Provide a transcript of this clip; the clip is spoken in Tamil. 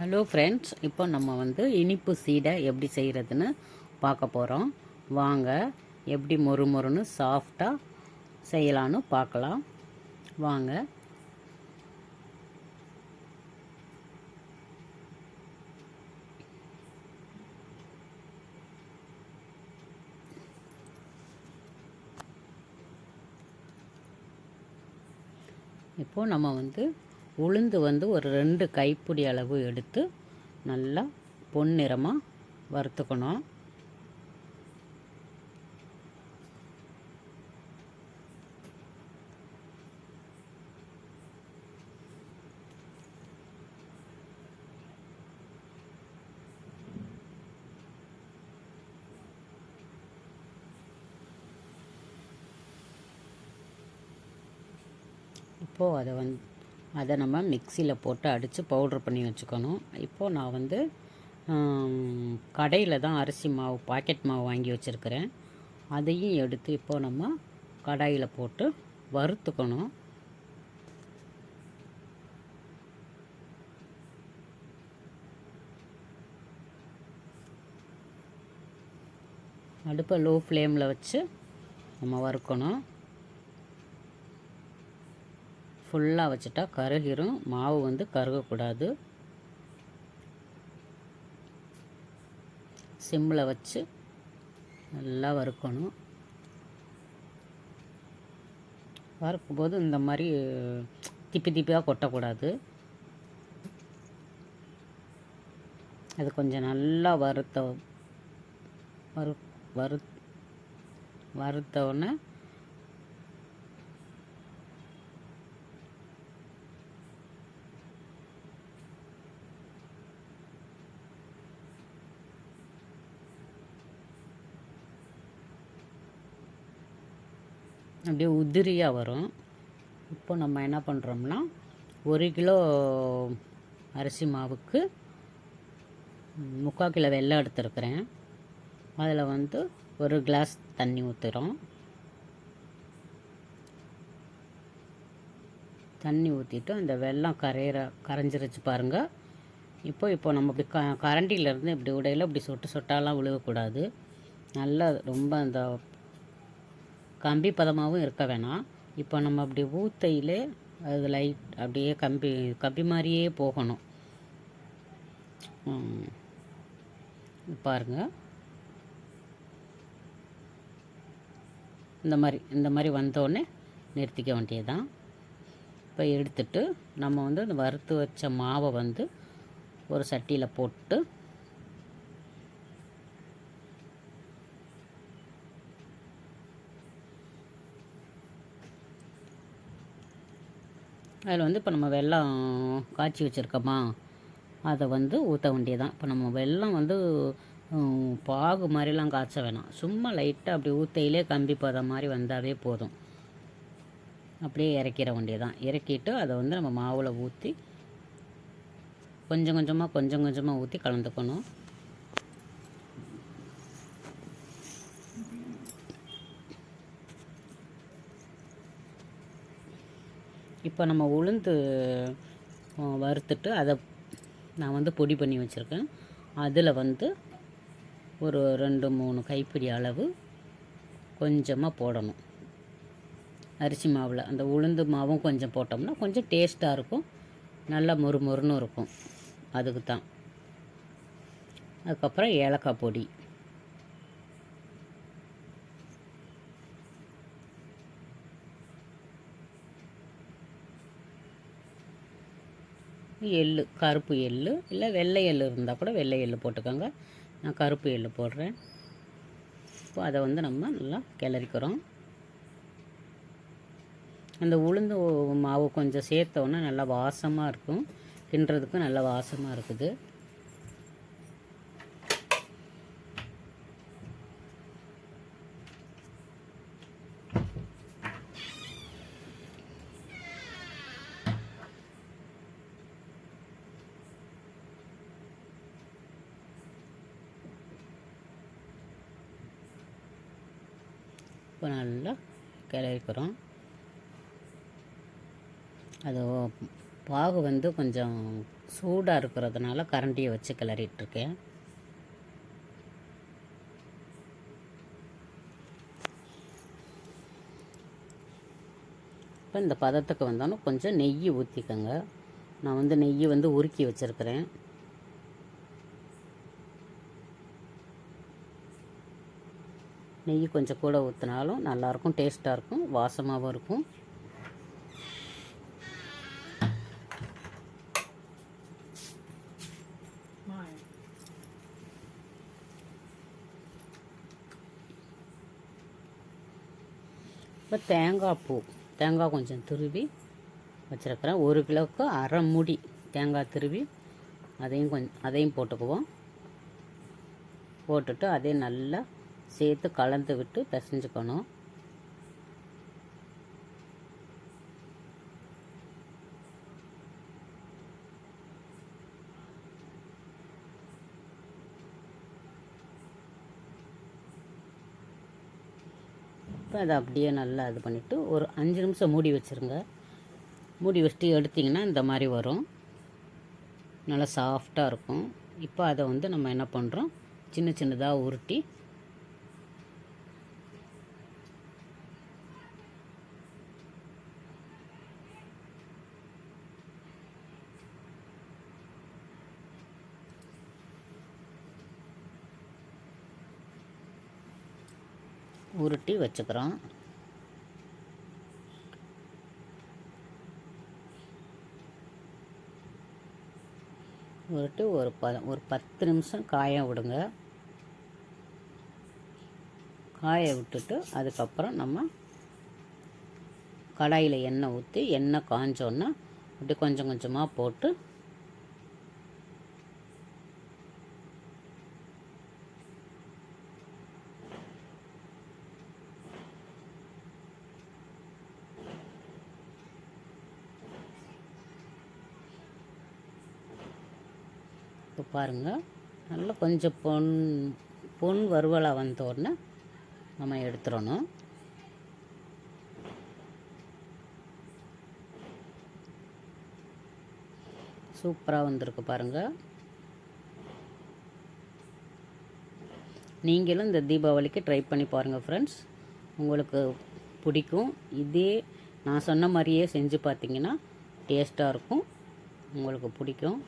ஹலோ ஃப்ரெண்ட்ஸ் இப்போ நம்ம வந்து இனிப்பு சீடை எப்படி செய்கிறதுன்னு பார்க்க போகிறோம் வாங்க எப்படி மொறு மொறுன்னு சாஃப்டாக செய்யலான்னு பார்க்கலாம். வாங்க. இப்போது நம்ம வந்து உளுந்து வந்து ஒரு ரெண்டு கைப்பிடி அளவு எடுத்து நல்லா பொன்னிறமாக வறுத்துக்கணும். இப்போது அதை வந்து அதை நம்ம மிக்சியில் போட்டு அடித்து பவுட்ரு பண்ணி வச்சுக்கணும். இப்போது நான் வந்து கடையில் தான் அரிசி மாவு பாக்கெட் மாவு வாங்கி வச்சுருக்கிறேன். அதையும் எடுத்து இப்போது நம்ம கடாயில் போட்டு வறுத்துக்கணும். அடுப்பை லோ ஃப்ளேமில் வச்சு நம்ம வறுக்கணும். ஃபுல்லாக வச்சுட்டா கருகிரும். மாவு வந்து கருகக்கூடாது. சிம்மில் வச்சு நல்லா வறுக்கணும். வறுக்கும்போது இந்த மாதிரி திப்பி திப்பியாக கொட்டக்கூடாது. அது கொஞ்சம் நல்லா வறுத்த வறு வறு வறுத்தவுடனே அப்படியே உதிரியாக வரும். இப்போ நம்ம என்ன பண்ணுறோம்னா ஒரு கிலோ அரிசி மாவுக்கு முக்கால் கிலோ வெள்ளம் எடுத்துருக்குறேன். அதில் வந்து ஒரு கிளாஸ் தண்ணி ஊற்றுறோம் தண்ணி ஊற்றிட்டு அந்த வெள்ளம் கரையிற கரைஞ்சிருச்சு பாருங்கள் இப்போ இப்போ நம்ம இப்படி க கரண்டியிலேருந்து இப்படி உடையில இப்படி சொட்டு சொட்டாலாம் விழுகக்கூடாது நல்லா ரொம்ப அந்த கம்பி பதமாகவும் இருக்க வேணாம். இப்போ நம்ம அப்படி ஊத்தையிலே அது லைட் அப்படியே கம்பி கம்பி மாதிரியே போகணும். பாருங்கள் இந்த மாதிரி இந்த மாதிரி வந்தோடனே நிறுத்திக்க வேண்டியதுதான். இப்போ எடுத்துட்டு நம்ம வந்து அந்த வறுத்து வச்ச மாவை வந்து ஒரு சட்டியில் போட்டு அதில் வந்து இப்போ நம்ம வெல்லம் காய்ச்சி வச்சுருக்கோமா அதை வந்து ஊற்ற வேண்டியதான் இப்போ நம்ம வெல்லம் வந்து பாகு மாதிரிலாம் காய்ச்ச வேணாம். சும்மா லைட்டாக அப்படி ஊற்றையிலே கம்பி போத மாதிரி வந்தாவே போதும். அப்படியே இறக்கிற வேண்டியதான் இறக்கிட்டு அதை வந்து நம்ம மாவில் ஊற்றி கொஞ்சம் கொஞ்சமாக கொஞ்சம் கொஞ்சமாக ஊற்றி கலந்துக்கணும். இப்போ நம்ம உளுந்து வறுத்துட்டு அதை நான் வந்து பொடி பண்ணி வச்சுருக்கேன். அதில் வந்து ஒரு ரெண்டு மூணு கைப்பிடி அளவு கொஞ்சமாக போடணும். அரிசி மாவில் அந்த உளுந்து மாவும் கொஞ்சம் போட்டோம்னா கொஞ்சம் டேஸ்ட்டாக இருக்கும். நல்லா மொறு மொறுன்னு இருக்கும். அதுக்கு தான் அதுக்கப்புறம் ஏலக்காய் பொடி. எள்ளு கருப்பு எள்ளு இல்லை வெள்ளை எள்ளு இருந்தால் கூட வெள்ளை எள்ளு போட்டுக்கோங்க. நான் கருப்பு எள்ளு போடுறேன். இப்போ அதை வந்து நம்ம நல்லா கிளறிக்கிறோம். அந்த உளுந்து மாவு கொஞ்சம் சேர்த்தோன்னே நல்லா வாசமாக இருக்கும். கிண்டுறதுக்கும் நல்லா வாசமாக இருக்குது. இப்போ நல்லா கிளறிக்கிறோம். அது பாகு வந்து கொஞ்சம் சூடாக இருக்கிறதுனால கரண்டியை வச்சு கிளறிட்டுருக்கேன். இப்போ இந்த பதத்துக்கு வந்தாலும் கொஞ்சம் நெய் ஊற்றிக்கோங்க நான் வந்து நெய் வந்து உருக்கி வச்சுருக்கிறேன். நெய் கொஞ்சம் கூட ஊற்றினாலும் நல்லாயிருக்கும் டேஸ்ட்டாக இருக்கும் வாசமாகவும் இருக்கும் இப்போ தேங்காய் பூ தேங்காய் கொஞ்சம் துருவி வச்சுருக்கிறேன் ஒரு கிலோவுக்கு அரை முடி தேங்காய் துருவி அதையும் கொஞ்சம் அதையும் போட்டுக்குவோம் போட்டுட்டு அதையும் நல்லா சேர்த்து கலந்து விட்டு பிசைஞ்சுக்கணும். இப்போ அதை அப்படியே நல்லா இது பண்ணிவிட்டு ஒரு அஞ்சு நிமிஷம் மூடி வச்சுருங்க. மூடி வச்சுட்டு எடுத்திங்கன்னா இந்த மாதிரி வரும். நல்லா சாஃப்டாக இருக்கும். இப்போ அதை வந்து நம்ம என்ன பண்ணுறோம்? சின்ன சின்னதாக உருட்டி உருட்டி வச்சுக்கிறோம். உருட்டி ஒரு ப ஒரு பத்து நிமிஷம் காய விடுங்க. காய விட்டுட்டு அதுக்கப்புறம் நம்ம கடாயில் எண்ணெய் ஊற்றி எண்ணெய் காஞ்சோன்னா அப்படி கொஞ்சம் கொஞ்சமாக போட்டு இப்போ பாருங்கள் நல்லா கொஞ்சம் பொன் பொன் வறுவலாக வந்த உடனே நம்ம எடுத்துடணும். சூப்பராக வந்திருக்கு பாருங்கள் நீங்களும் இந்த தீபாவளிக்கு ட்ரை பண்ணி பாருங்கள் ஃப்ரெண்ட்ஸ் உங்களுக்கு பிடிக்கும். இதே நான் சொன்ன மாதிரியே செஞ்சு பார்த்தீங்கன்னா டேஸ்ட்டாக இருக்கும். உங்களுக்கு பிடிக்கும்.